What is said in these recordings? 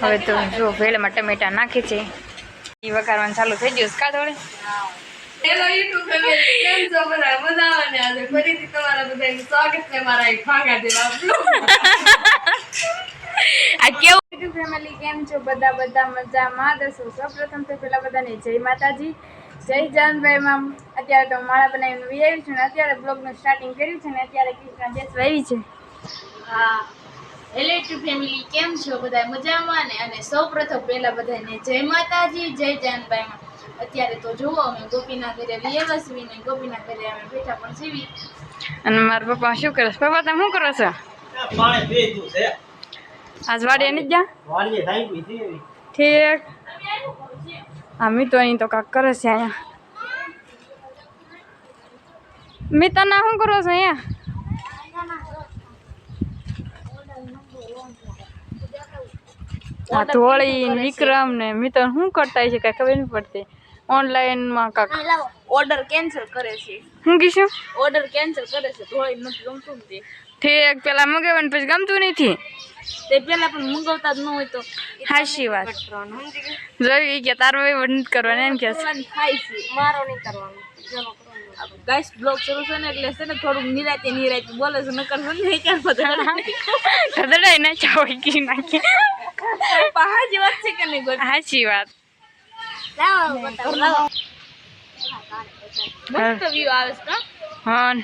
હવે તો જો ભેળમાં ટમેટા નાખે છે. એ વઘારવાનું ચાલુ થઈ ગયું કા થોડે હેલો યુટ્યુબ ફેમિલી કેમ છો? બધા મજામાં આજે ફરીથી તમારા બધાનું સ્વાગત છે મારા એક ફાંગા જેવા આ કેવું? યુટ્યુબ ફેમિલી કેમ છો? બધા બધા મજામાં દસો સૌપ્રથમ તો પેલા બધાને જય માતાજી. જય જાનભાઈ મામ. અત્યારે તો માળા બનાવીને વી આવી છું ને અત્યારે બ્લોગનું સ્ટાર્ટિંગ કર્યું છે ને અત્યારે કૃષ્ણ બેસવા આવી છે. હા. હેલો યુટ્યુબ ફેમિલી કેમ છો બધા મજામાં ને? અને સૌપ્રથમ પહેલા બધાને જય માતાજી જય જાનબાઈમાં. અત્યારે તો જુઓ અમે ગોપીના ઘરે વ્યવસવી ને ગોપીના ઘરે અમે બેઠા પણ સીવી અને મારા પપ્પા શું કરે છે? પપ્પા તમે શું કરો છો? પાણી પીધું છે. આજ વાડી એની ગયા? વાડીએ થાય પી છે ઠીક. અમે તો અહીં તો કાક કરે છે અહીંયા. તને શું કરો છો અહીંયા? ધોળી ને વિક્રમ ને મિત્ર શું કરતા છે કાંઈ ખબર નહીં પડતી. ઓનલાઈનમાં કાંક. ઓર્ડર કેન્સલ કરે છે. શું કીશું ઓર્ડર કેન્સલ કરે છે. ધોળી નથી ગમતું નથી ઠીક પેલા મગાવવાનું પછી ગમતું નથી? તે પહેલા પણ મંગાવતા જ ન હોય તો હાશી વાત. જોઈ કે તારો એ નથી કરવાનું એમ કે મારો નહીં કરવાનો. ગાઈસ બ્લોગ શરૂ છે ને એટલે છે ને થોડુંક નિરાતે નિરાતે બોલે છે નકર ને ચાર બધા ધદડાઈ ના ચાવઈ કી નાખી. પહાજી વાત છે કે નહીં ગોટ સાચી વાત. લાવો બતાવો લાવો. મસ્ત વ્યૂ આવે છે હા.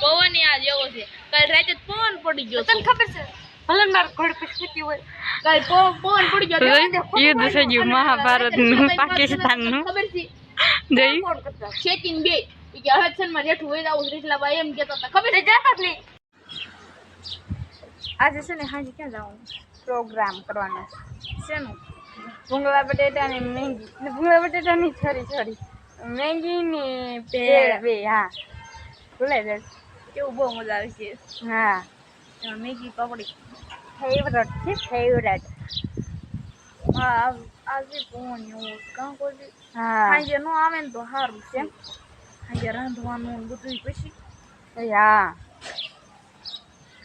પવન ય જેવો છે. કાલ રાતે પવન પડી ગયો તને ખબર છે ભલે માર ઘોડ પછી હોય. કાલ પવન પવન પડી ગયો યુદ્ધ થઈ ગયું પાકિસ્તાનનું ખબર છે? જઈ. શેતીન બે. ઈ કે હડસનમાં જેઠું હોય આવું રીટલાબાઈ એમ કેતો હતા. ખબર છે? જાતા જ નહીં. આજે છે ને હાજી ક્યાં જવાનું પ્રોગ્રામ કરવાનો. શેનું? ભૂંગળા બટેટા ને મેંગી. ને ભૂંગળા બટેટા ની છરી છરી. મેંગી ને ભેળ. બે હા. ભૂલાઈ જાય કેવું બહુ મજા આવી છે. હા. મેગી પાપડી ફેવરેટ છે ફેવરેટ હા આજે પવન એવું કાં કોઈ હા. સાંજે નો આવે ને તો સારું છે. સાંજે રાંધવાનું બધું પછી. હા.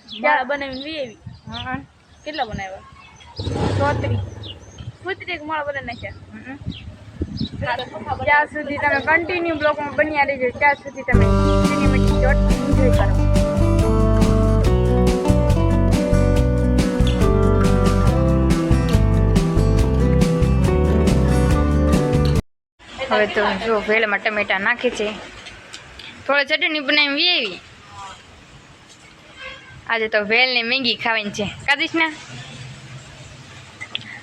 બનાવીને લઈ આવી. હા. કેટલા બનાવ્યા? ચોત્રી ફૂતરી એક માળા બનાવી નાખ્યા સુધી તમે કન્ટિન્યુ બ્લોગમાં બન્યા રહેજો. ત્યાં સુધી તમે હવે તો જો ભેળમાં ટમેટા નાખે છે. થોડી ચટણી બનાવી એવી આજે તો ભેળ ને મેંગી ખાવાની છે. કાદીશ ને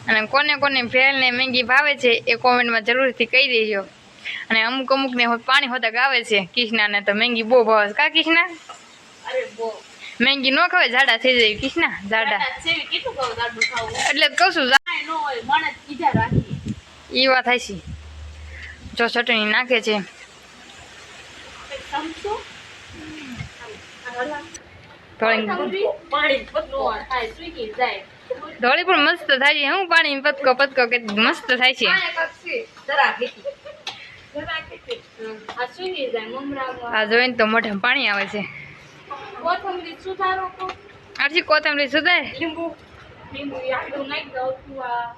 અને કોને કોને ભેળ ને મેંગી ભાવે છે એ કોમેન્ટમાં જરૂરથી કહી દેજો. અને અમુક અમુક ને પાણી હોતા ગાવે છે. કિષ્ણાને તો મેંગી બહુ ભાવે છે. કા કિષ્ણા મેંગી ન ખાવે જાડા થઈ જાય. કિષ્ણા જાડા. એટલે કહું છું ઈ વાત થાય છે જો ચટણી નાખે છે. ધોળી પાણી મસ્ત થાય છે. હું પાણી પતકો પતકો કે મસ્ત થાય છે. આ જોઈને તો મોઢે પાણી આવે છે. કોથમરી સુધારો આરસી કોથમરી સુધારે લીંબુ. લીંબુ આટલું નાખી દઉં તું આ.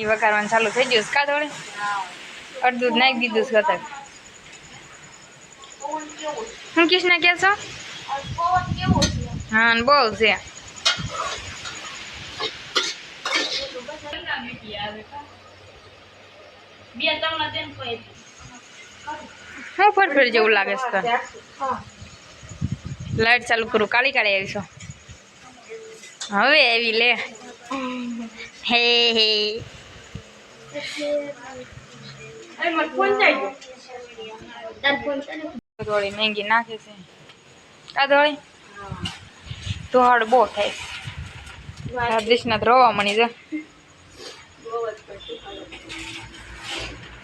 પેટ વઘારવાનું ચાલુ થઈ ગયું. કા થોડે અડધું નાખી દીધું છે કતક હું કૃષ્ણ કે છો હા બહુ છે. હું ફરફર જેવું લાગે છે લાઈટ ચાલુ કરું. કાળી કાળી આવીશું. હવે આવી લે. હે હે. થોડી મેંગી નાખે છે. તો હાડ બહુ થાય. આ દેશના રોવા મણી જા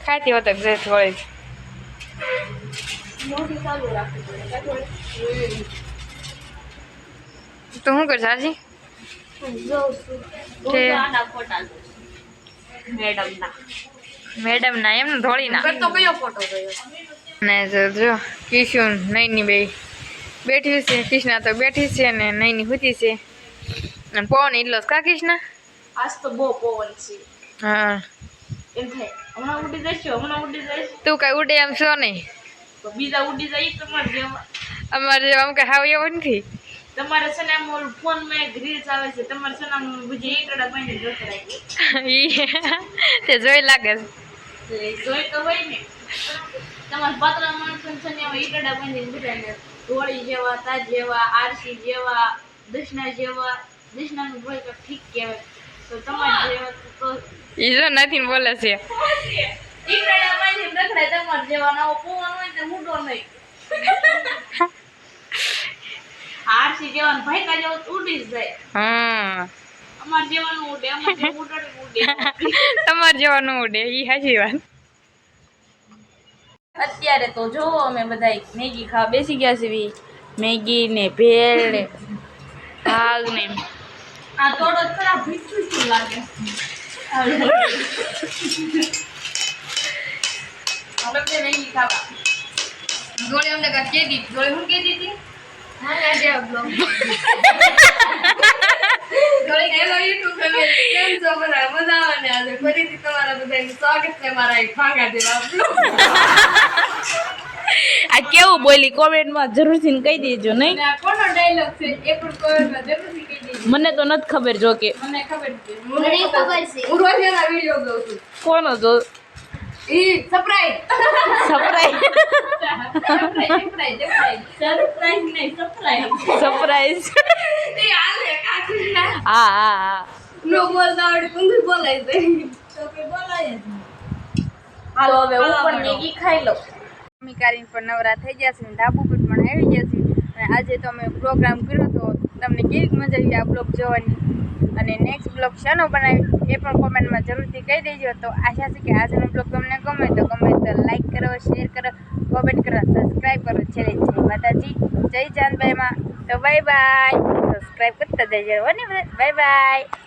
ખાતી હોત જે થોડી છે? તું શું કરશે હાજી? મેડમના. મેડમ ના એમ ને થોડી ના તો કયો ફોટો ગયો ને જો કિશુન નૈની બે બેઠી છે કૃષ્ણા તો બેઠી છે ને નૈની હુતી છે. અને પવન એટલો કા કૃષ્ણા આજ તો બહુ પવન છે. હા. એમ થાય હમણાં ઉડી જશે હમણાં ઉડી જશે. તું કઈ ઉડે એમ છો નહીં? બીજા ઉડી જાય તમારે જેવા. અમારે જેવા કઈ હાવ એવો નથી. તમારે છે ને આમ ફોન ફોનમાં એક રીલ્સ આવે છે તમારે છે ને બીજી એકડા પાણી જોતા રાખી. તે જોઈ લાગે છે. જોઈ તો હોય ને. તમારા પાતળા માણસો છે ને એવા ઈકડા બાંધીને ધોળી જેવા તાજ જેવા આરસી જેવા દશના જેવા દશનાનું ભોય તો ઠીક કહેવાય. તો તમારે જેવા તો ઈ જો નથી બોલે છે. ઈકડા બાંધીને રખડાય તમારા જેવા નવો પવન હોય તો ઉડો નહીં. આરસી જેવા ભાઈકા જેવો તો ઉડી જાય. હા. અમાર જેવાનું ઉડે અમાર જેવું ઉડે ઉડે. તમાર જેવા ઉડે ઈ હાજી વાત. અત્યારે તો જો અમે બધા મેગી ખાવા બેસી ગયા છીએ. મેગી ને ભેળ ને ભાગ ને આ તોડો ખરા મીઠું શું લાગે? આપણે મેગી ખાવા. જોડે અમને કા કે દી જોડે હું કે દીધી આ કેવું બોલી? કોમેન્ટમાં જરૂરથી કહી દેજો નહીં. કોનો ડાયલોગ છે એ પણ કોમેન્ટમાં જરૂરથી કહી દેજો. મને તો નથી ખબર જો કે મને ખબર છે. મને ખબર છે. હું રોજ એના વીડિયો જોઉં છું. કોનો જો? ઈ surprise surprise surprise surprise surprise નહીં સરપ્રાઈઝ સરપ્રાઈઝ કાકુ હા હા હા. નો બોલતા આવડે તું બોલાય છે તો કે બોલાય હાલો હવે ઉપર પણ મેગી ખાઈ લો મમ્મી કારીન પણ નવરા થઈ ગયા છે ને ધાબુ પર પણ આવી ગયા છે. અને આજે તો અમે પ્રોગ્રામ કર્યો તો તમને કેવી મજા આવી આ બ્લોગ જોવાની. અને નેક્સ્ટ બ્લોગ શાનો બનાવી એ પણ કોમેન્ટમાં જરૂરથી કહી દેજો. તો આશા છે કે આજનો બ્લોગ તમને ગમે તો ગમે તો લાઈક કરો શેર કરો કોમેન્ટ કરો સબસ્ક્રાઈબ કરો. છેલ્લે જય માતાજી. જય જાનભાઈમાં. તો બાય બાય સબસ્ક્રાઈબ કરતા જજો. Bye bye